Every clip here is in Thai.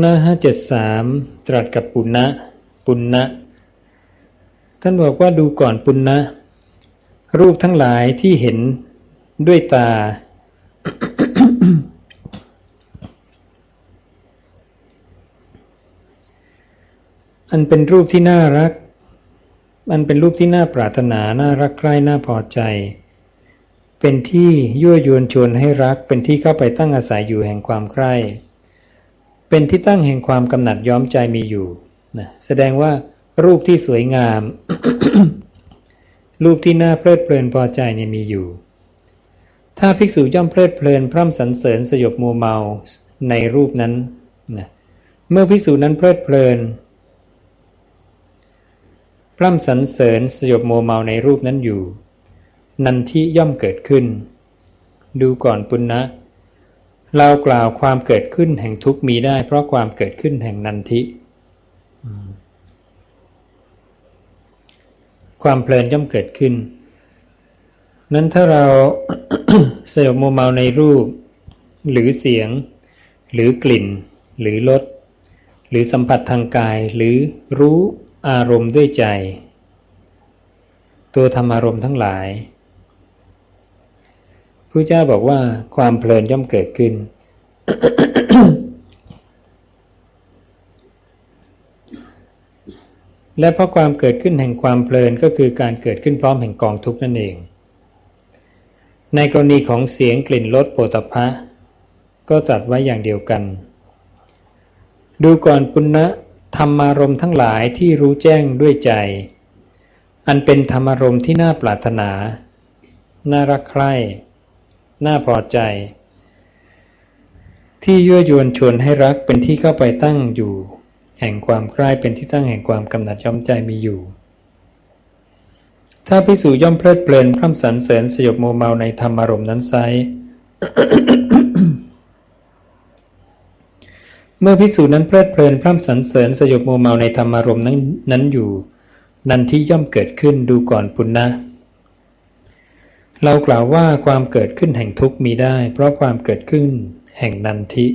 หน้าห้าเจ็ดสามตรัสกับปุณณะปุณณะท่านบอกว่าดูก่อนปุณณะรูปทั้งหลายที่เห็นด้วยตา อันเป็นรูปที่น่ารักอันเป็นรูปที่น่าปรารถนา น่ารักใคร่ น่าพอใจ เป็นที่ยั่วยวนชวนให้รัก เป็นที่เข้าไปตั้งอาศัยอยู่แห่งความใคร่ เป็นที่ตั้งแห่งความกำหนัดย้อมใจมีอยู่นะแสดงว่ารูปที่สวยงาม รูปที่น่าเพลิดเพลินพอใจเนี่ยมีอยู่ ถ้าภิกษุย่อมเพลิดเพลินพร่ำสรรเสริญสยบมัวเมาในรูปนั้นนะเมื่อภิกษุนั้นเพลิดเพลิน พร่ำสรรเสริญสยบโมเมาในรูปนั้นอยู่ นันทิย่อมเกิดขึ้น ดูก่อนปุณณะ เรากล่าวความเกิดขึ้นแห่งทุกข์มีได้ เพราะความเกิดขึ้นแห่งนันทิความเพลินย่อมเกิดขึ้น นั้นถ้าเราสยบโมเมาในรูป หรือเสียง หรือกลิ่น หรือรสหรือสัมผัสทางกายหรือรู้อารมณ์ด้วยใจ ตัวธรรมอารมณ์ทั้งหลาย พระเจ้าบอกว่าความเพลินย่อมเกิดขึ้น และเพราะความเกิดขึ้นแห่งความเพลินก็คือการเกิดขึ้นพร้อมแห่งกองทุกข์นั่นเอง ในกรณีของเสียงกลิ่นรสโผฏฐะก็ตรัสไว้อย่างเดียวกัน ดูก่อนปุณณะธรรมารมทั้งหลายที่รู้แจ้งด้วยใจ อันเป็นธรรมารมที่น่าปรารถนา น่ารักใคร่ น่าพอใจ ที่ยั่วยวนชวนให้รักเป็นที่เข้าไปตั้งอยู่ แห่งความใคร่เป็นที่ตั้งแห่งความกำหนัดย้อมใจมีอยู่ ถ้าพิสูจย่อมเพลิดเพลินพร่ำสรรเสริญสยบโมเมาในธรรมารมณ์นั้นไซเมื่อพิสูจนั้นเพลิดเพลินพร่ำสรรเสริญสยบโมเมาในธรรมารมณ์นั้นนั้นอยู่ นันทิย่อมเกิดขึ้นดูก่อนปุณณะ เรากล่าวว่าความเกิดขึ้นแห่งทุกข์มีได้ เพราะความเกิดขึ้นแห่งนันทิ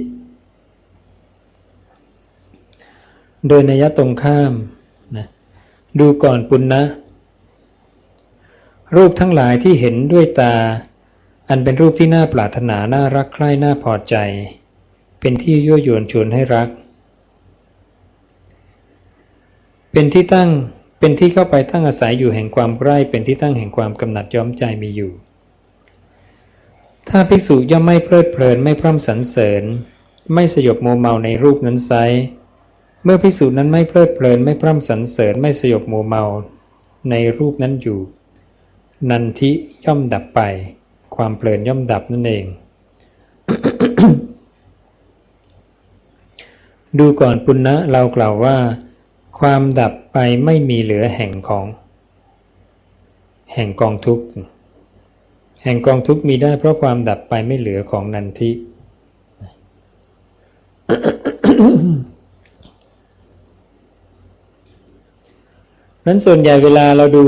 โดยนัยตรงข้ามนะดูก่อนปุณณะรูปทั้งหลายที่เห็นด้วยตา อันเป็นรูปที่น่าปรารถนาน่ารักใคร่น่าพอใจ เป็นที่ยั่วยวนชวนให้รัก เป็นที่ตั้ง เป็นที่เข้าไปตั้งอาศัยอยู่แห่งความใกล้เป็นที่ตั้งแห่งความกำหนัดย้อมใจมีอยู่ ถ้าภิกษุย่อมไม่เพลิดเพลินไม่พร่ำสรรเสริญ ไม่สยบโมเมาในรูปนั้นไซเมื่อภิกษุนั้นไม่เพลิดเพลินไม่พร่ำสรรเสริญไม่สยบโมเมาในรูปนั้นอยู่ นันทิย่อมดับไป ความเพลินย่อมดับนั่นเอง ดูก่อนปุณณะเรากล่าวว่า ความดับไปไม่มีเหลือแห่งของ แห่งกองทุกข์แห่งกองทุกข์มีได้เพราะความดับไปไม่เหลือของนันทินั้นส่วนใหญ่เวลาเราดู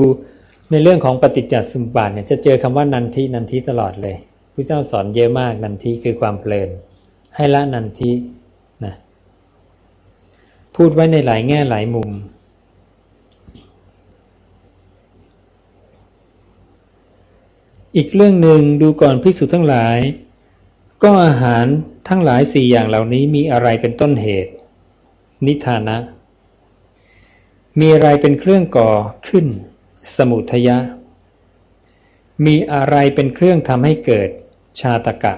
ในเรื่องของปฏิจจสมุปบาทเนี่ยจะเจอคำว่านันทินันทิตลอดเลยพระเจ้าสอนเยอะมากนันทิคือความเพลิน ให้ละนันทิ พูดไว้ในหลายแง่หลายมุม อีกเรื่องหนึ่งดูก่อนพิสุทั้งหลาย ก็อาหารทั้งหลายสี่อย่างเหล่านี้มีอะไรเป็นต้นเหตุ นิทานะ มีอะไรเป็นเครื่องก่อขึ้น สมุทยะ มีอะไรเป็นเครื่องทำให้เกิด ชาตกะ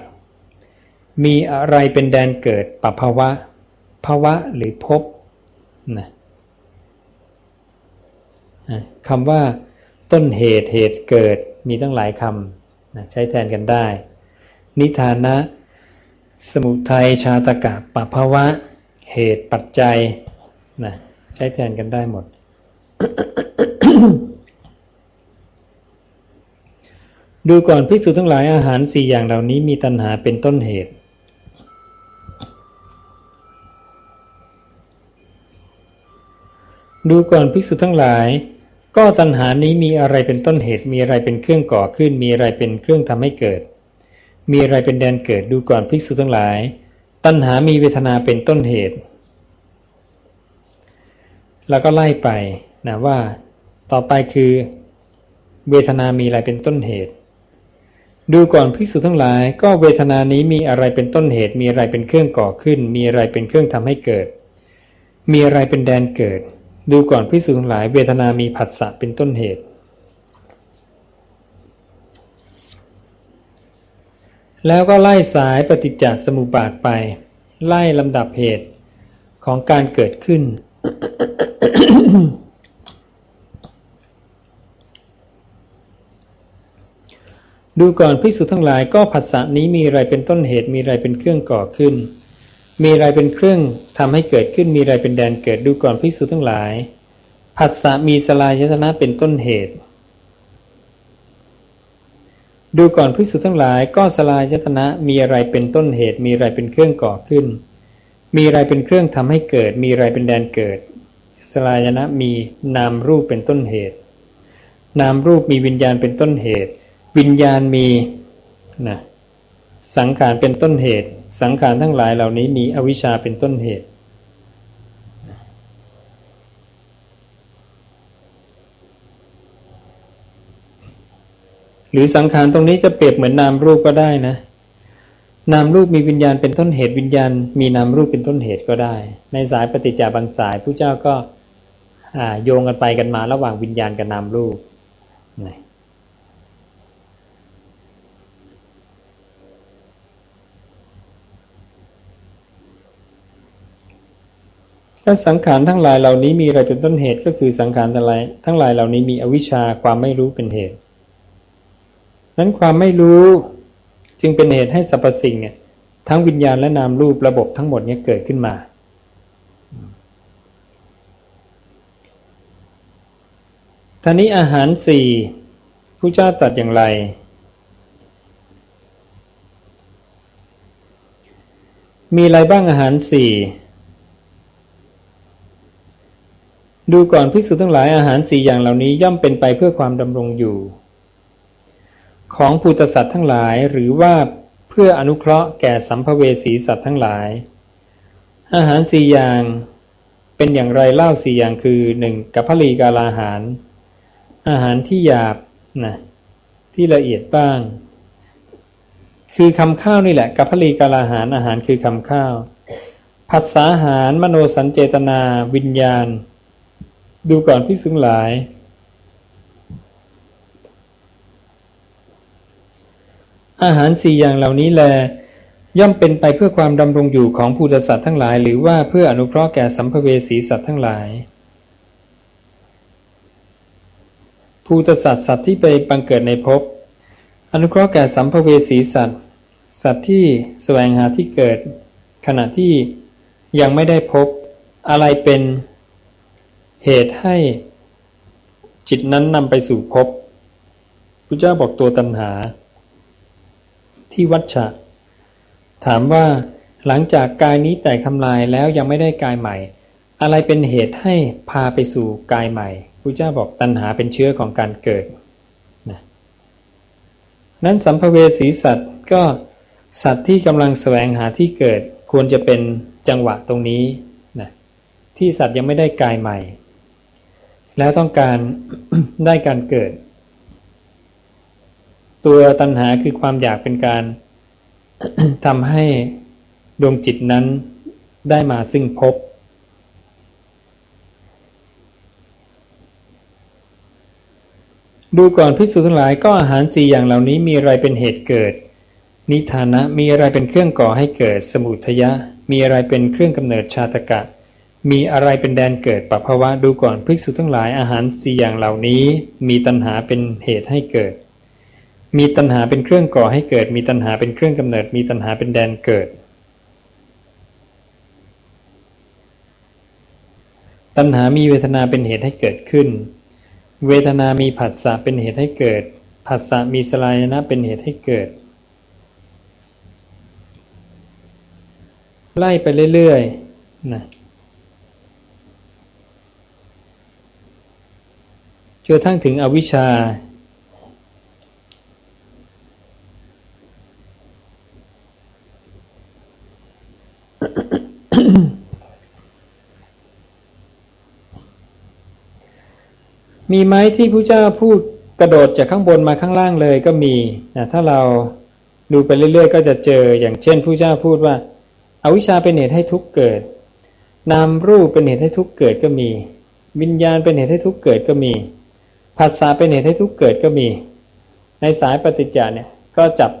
มีอะไรเป็นแดนเกิดปภาวะภาวะหรือภพ นะคำว่าต้นเหตุเหตุเกิดมีตั้งหลายคำนะใช้แทนกันได้ นิทานะ สมุทัยชาตกะปภาวะ เหตุปัจจัยนะใช้แทนกันได้หมด ดูก่อนพิสูจทั้งหลายอาหารสี่อย่างเหล่านี้มีตัณหาเป็นต้นเหตุ ดูก่อนภิกษุทั้งหลาย ก็ตัณหานี้มีอะไรเป็นต้นเหตุ มีอะไรเป็นเครื่องก่อขึ้น มีอะไรเป็นเครื่องทำให้เกิด มีอะไรเป็นแดนเกิด ดูก่อนภิกษุทั้งหลาย ตัณหามีเวทนาเป็นต้นเหตุ แล้วก็ไล่ไปนะว่า ต่อไปคือ เวทนามีอะไรเป็นต้นเหตุ ดูก่อนภิกษุทั้งหลาย ก็เวทนานี้มีอะไรเป็นต้นเหตุ มีอะไรเป็นเครื่องก่อขึ้น มีอะไรเป็นเครื่องทำให้เกิด มีอะไรเป็นแดนเกิด ดูก่อนภิกษุทั้งหลายเวทนามีผัสสะเป็นต้นเหตุ แล้วก็ไล่สายปฏิจจสมุปบาทไป ไล่ลำดับเหตุของการเกิดขึ้น ดูก่อนภิกษุทั้งหลายก็ผัสสะนี้มีอะไรเป็นต้นเหตุมีอะไรเป็นเครื่องก่อขึ้น มีอะไรเป็นเครื่องทำให้เกิดขึ้นมีอะไรเป็นแดนเกิดดูก่อนภิกษุทั้งหลาย ผัสสะมีสลายยตนะเป็นต้นเหตุ ดูก่อนภิกษุทั้งหลาย ก็สลายยตนะมีอะไรเป็นต้นเหตุ มีอะไรเป็นเครื่องก่อขึ้น มีอะไรเป็นเครื่องทำให้เกิด มีอะไรเป็นแดนเกิด สลายนะมีนามรูปเป็นต้นเหตุ นามรูปมีวิญญาณเป็นต้นเหตุ วิญญาณมีนะสังขารเป็นต้นเหตุสังขารทั้งหลายเหล่านี้มีอวิชชาเป็นต้นเหตุ หรือสังขารตรงนี้จะเปรียบเหมือนนามรูปก็ได้นะ นามรูปมีวิญญาณเป็นต้นเหตุวิญญาณ มีนามรูปเป็นต้นเหตุก็ได้ ในสายปฏิจจาบางสายผู้เจ้าก็โยงกันไปกันมาระหว่างวิญญาณกับนามรูปนะ ถ้าสังขารทั้งหลายเหล่านี้มีอะไรเป็นต้นเหตุก็คือสังขารทั้งหลายทั้งหลายเหล่านี้มีอวิชชาความไม่รู้เป็นเหตุ นั้นความไม่รู้จึงเป็นเหตุให้สรรพสิ่งเนี่ยทั้งวิญญาณและนามรูประบบทั้งหมดนี้เกิดขึ้นมา ท่านี้อาหารสี่ผู้เจ้าตัดอย่างไร มีอะไรบ้างอาหารสี่ ดูก่อนภิกษุทั้งหลายอาหารสี่อย่างเหล่านี้ย่อมเป็นไปเพื่อความดำรงอยู่ ของภูตสัตว์ทั้งหลายหรือว่าเพื่ออนุเคราะห์แก่สัมภเวสีสัตว์ทั้งหลาย อาหารสี่อย่างเป็นอย่างไรเล่าสี่อย่างคือหนึ่งกัพลีกาลาหาร อาหารที่หยาบนะที่ละเอียดบ้าง คือคำข้าวนี่แหละกัพลีกาลาหารอาหารคือคำข้าวผัสสาหารมโนสัญเจตนาวิญญาณ ดูก่อนพิสุงหลาย อาหารสี่อย่างเหล่านี้แล ย่อมเป็นไปเพื่อความดำรงอยู่ของภูตสัตว์ทั้งหลาย หรือว่าเพื่ออนุเคราะห์แก่สัมภเวสีสัตว์ทั้งหลายภูตสัตว์สัตว์ที่ไปบังเกิดในภพอนุเคราะห์แก่สัมภเวสีสัตว์ สัตว์ที่แสวงหาที่เกิด ขณะที่ยังไม่ได้พบอะไรเป็น เหตุให้จิตนั้นนำไปสู่ภพพระเจ้าบอกตัวตัณหา ที่วัชชะ ถามว่าหลังจากกายนี้แตกทำลายแล้วยังไม่ได้กายใหม่ อะไรเป็นเหตุให้พาไปสู่กายใหม่พระเจ้าบอกตัณหาเป็นเชื้อของการเกิดนะนั้นสัมภเวสีสัตว์ก็สัตว์ที่กำลังแสวงหาที่เกิดควรจะเป็นจังหวะตรงนี้นะที่สัตว์ยังไม่ได้กายใหม่ แล้วต้องการได้การเกิด ตัวตัณหาคือความอยากเป็นการทำให้ดวงจิตนั้นได้มาซึ่งพบ ดูก่อนพิสูจทั้งหลายก็อาหารสี่อย่างเหล่านี้มีอะไรเป็นเหตุเกิด นิทานะมีอะไรเป็นเครื่องก่อให้เกิดสมุทยะ มีอะไรเป็นเครื่องกำเนิดชาตกะ มีอะไรเป็นแดนเกิดปัภาวะดูก่อนภิกษุทั้งหลายอาหารสี่อย่างเหล่านี้ มีตัณหาเป็นเหตุให้เกิด มีตัณหาเป็นเครื่องก่อให้เกิด มีตัณหาเป็นเครื่องกำเนิด มีตัณหาเป็นแดนเกิด ตัณหามีเวทนาเป็นเหตุให้เกิดขึ้น เวทนามีผัสสะเป็นเหตุให้เกิดผัสสะมีสลายนะเป็นเหตุให้เกิด ไล่ไปเรื่อยๆนะ จนทั้งถึงอวิชชา มีไหมที่พระเจ้าพูดกระโดดจากข้างบนมาข้างล่างเลยก็มีนะถ้าเราดูไปเรื่อยๆ ก็จะเจออย่างเช่นพระเจ้าพูดว่าอาวิชชาเป็นเหตุให้ทุกเกิด นามรูปเป็นเหตุให้ทุกเกิดก็มี วิญญาณเป็นเหตุให้ทุกเกิดก็มี ภาษาเป็นเหตุให้ทุกเกิดก็มี ในสายปฏิจจาเนี่ยก็จับ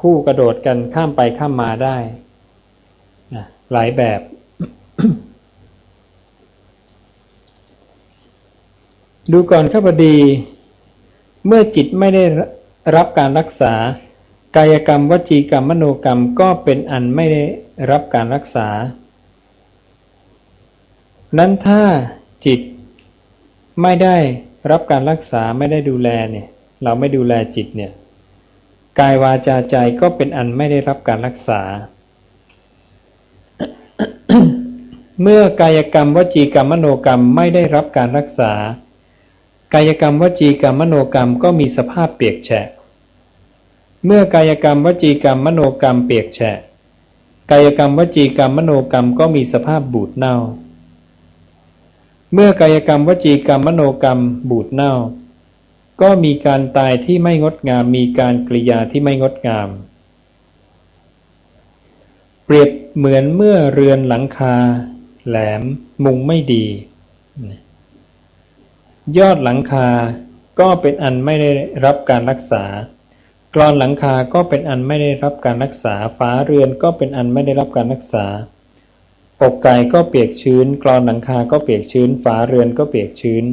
คู่กระโดดกันข้ามไปข้ามมาได้นะหลายแบบ ดูก่อนข้าพดี เมื่อจิตไม่ได้รับการรักษา กายกรรมวจีกรรมมโนกรรมก็เป็นอันไม่ได้รับการรักษา นั้นถ้าจิต ไม่ได้รับการรักษาไม่ได้ดูแลเนี่ย เราไม่ดูแลจิตเนี่ย กายวาจาใจก็เป็นอันไม่ได้รับการรักษา เมื่อกายกรรมวจีกรรมมโนกรรมไม่ได้รับการรักษา กายกรรมวจีกรรมมโนกรรมก็มีสภาพเปียกแฉะ เมื่อกายกรรมวจีกรรมมโนกรรมเปียกแฉะ กายกรรมวจีกรรมมโนกรรมก็มีสภาพบูดเน่า เมื่อกายกรรมวจีกรรมมโนกรรมบูดเน่า ก็มีการตายที่ไม่งดงาม มีการกริยาที่ไม่งดงาม เปรียบเหมือนเมื่อเรือนหลังคา แหลม มุงไม่ดี ยอดหลังคาก็เป็นอันไม่ได้รับการรักษากรอนหลังคาก็เป็นอันไม่ได้รับการรักษาฝาเรือนก็เป็นอันไม่ได้รับการรักษา อกไก่ก็เปียกชื้น กรอนหลังคาก็เปียกชื้น ฝาเรือนก็เปียกชื้น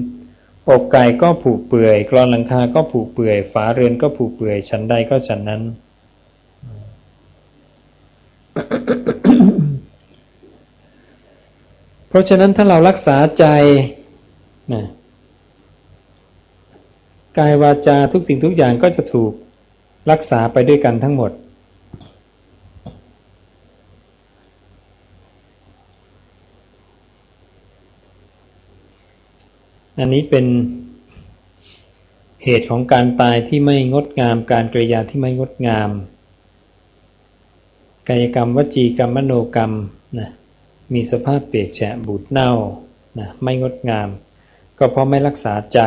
อกไก่ก็ผุเปื่อย กรอนหลังคาก็ผุเปื่อย ฝาเรือนก็ผุเปื่อยชั้นใดก็ชั้นนั้น เพราะฉะนั้นถ้าเรารักษาใจนะกายวาจาทุกสิ่งทุกอย่างก็จะถูกรักษาไปด้วยกันทั้งหมด อันนี้เป็นเหตุของการตายที่ไม่งดงาม การกริยาที่ไม่งดงาม กายกรรมวจีกรรมมโนกรรมนะมีสภาพเปียกแฉะบูดเน่านะไม่งดงาม ก็เพราะไม่รักษาใจ